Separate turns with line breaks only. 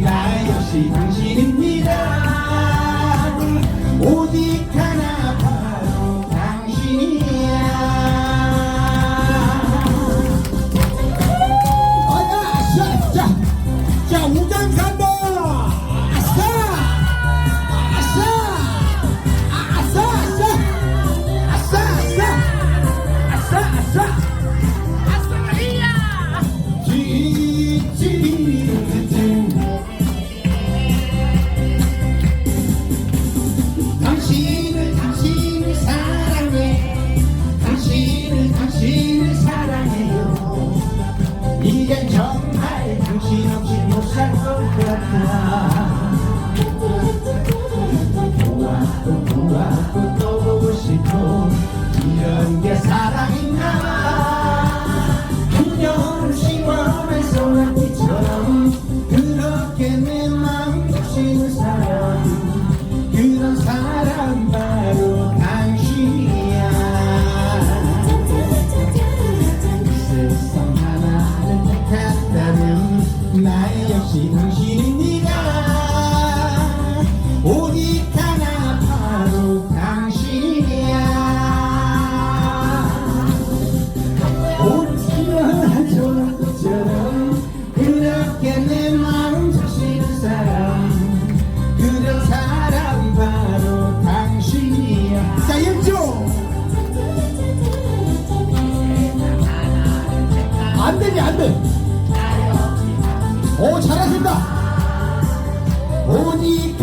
나의 것이 당신입니다. 이젠 정말 당신 없이 못살것 같아. 안 되지 안 돼. 오 잘하신다. 오직